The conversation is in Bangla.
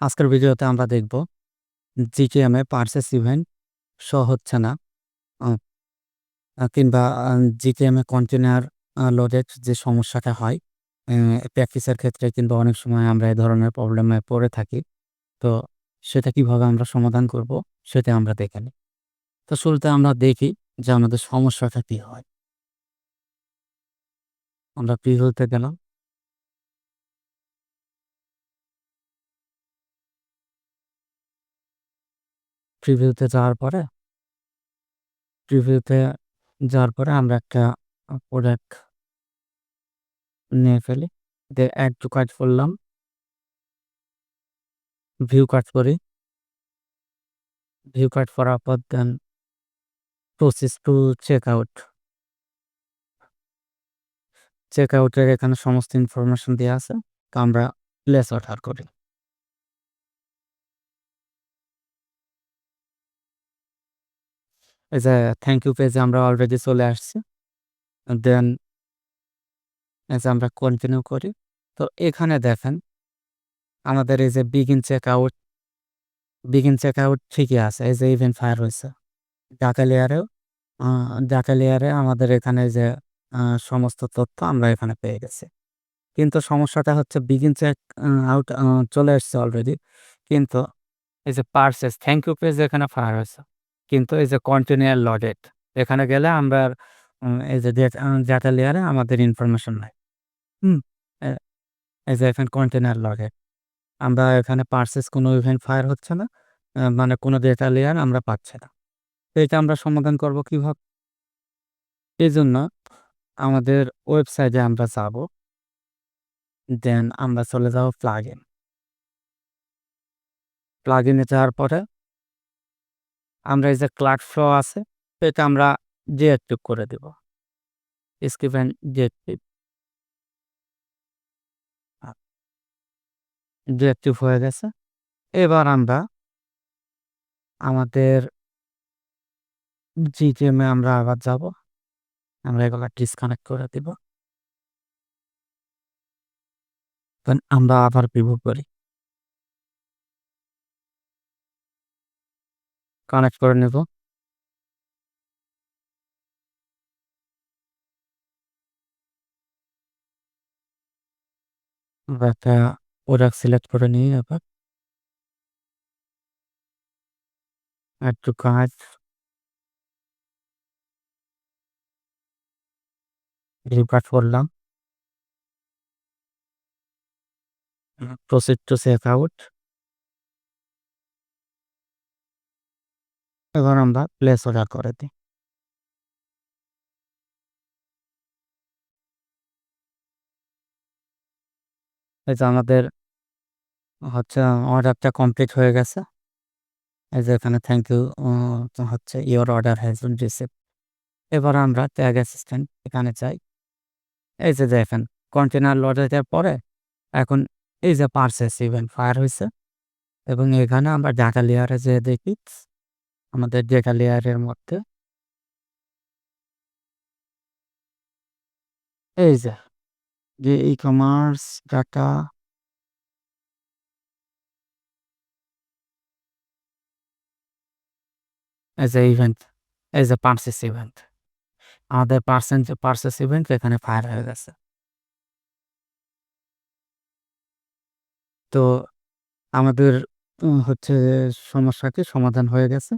আজকের ভিডিওতে আমরা দেখব এ পার্সেস ইভেন্ট শো হচ্ছে না। কিংবা জিটিএম এ কন্টেনার লোডেড যে সমস্যাটা হয় প্র্যাকটিসের ক্ষেত্রে কিংবা অনেক সময় আমরা এই ধরনের প্রবলেমে পড়ে থাকি, তো সেটা কীভাবে আমরা সমাধান করব সেটা আমরা দেখে নিই। তো শুরুতে আমরা দেখি যে আমাদের সমস্যাটা কি হয়। আমরা প্রিভিউতে গেলাম। প্রিভিউতে যাওয়ার পরে প্রিভিউতে যাওয়ার পরে আমরা একটা প্রোডাক্ট নিয়ে ফেলি। অ্যাড টু কার্ট করলাম ভিউ কাট করি। ভিউ কাট করার পর then process to checkout check আউটের এখানে সমস্ত ইনফরমেশন দেওয়া আছে। তো আমরা প্লেস অর্ডার করি। এই যে থ্যাংক ইউ পেজে আমরা অলরেডি চলে আসছি। দেন এই যে, আমরা কন্টিনিউ করি। তো এখানে দেখেন, আমাদের এই যে begin check out begin check out ঠিকই আছে। এই যে ইভেন্ট ফায়ার হয়েছে ডাকা লেয়ারেও ডাকা লেয়ারে আমাদের এখানে যে সমস্ত তথ্য আমরা এখানে পেয়ে গেছি। কিন্তু সমস্যাটা হচ্ছে বিগিন চেক আউট চলে এসছে অলরেডি কিন্তু এই যে পার্সেস থ্যাংক ইউ পেজ এখানে ফায়ার হয়েছে কিন্তু এই যে কন্টিনিউয়ার লডেড এখানে গেলে আমরা এই যে ডাটা লেয়ারে আমাদের ইনফরমেশন নাই। হুম এই যে এখানে কন্টেনার লডেড আমরা এখানে পার্সেস কোনো ইভেন্ট ফায়ার হচ্ছে না মানে কোনো ডেটা লেয়ার আমরা পাচ্ছি না। তো এটা আমরা সমাধান করব কীভাবে? এই জন্য আমাদের ওয়েবসাইটে আমরা যাব দেন আমরা চলে যাব প্লাগ ইন প্লাগ ইনে যাওয়ার পরে আমরা এই যে ক্লাড ফ্লো আছে এটা আমরা ডিঅ্যাক্টিভ করে দেব। স্কিপেন ডিঅ্যাক্টিভ ডিঅ্যাক্টিভ হয়ে গেছে। এবার আমরা আমাদের জিটিএমে আমরা আবার যাব। আমরা এগুলো ডিসকানেক্ট করে দিব। আমরা আবার রিমুভ করি। কানেক্ট করে নেব। একটা প্রোডাক্ট সিলেক্ট করে নিই আবার to cart রিকার্ড করলাম। প্রসিড টু চেক আউট এবার আমরা প্লেস অর্ডার করে দিই। এই যে আমাদের হচ্ছে অর্ডারটা কমপ্লিট হয়ে গেছে। এই যে এখানে থ্যাংক ইউ হচ্ছে ইওর অর্ডার হ্যাজ রিসিভ এবার আমরা ট্যাগ অ্যাসিস্ট্যান্ট এখানে চাই এই যে দেখেন কন্টেনার লডের পরে এখন এই যে পার্সেস ইভেন্ট ফায়ার হয়েছে এবং এখানে আমরা ডাটা লেয়ারে যে দেখি আমাদের ডেটা লেয়ারের মধ্যে। এই যে যে e commerce data as a event as a purchase event আমাদের পার্সেন্ট পার্সেস ইভেন্ট এখানে ফায়ার হয়ে গেছে। তো আমাদের হচ্ছে সমস্যাটি সমাধান হয়ে গেছে।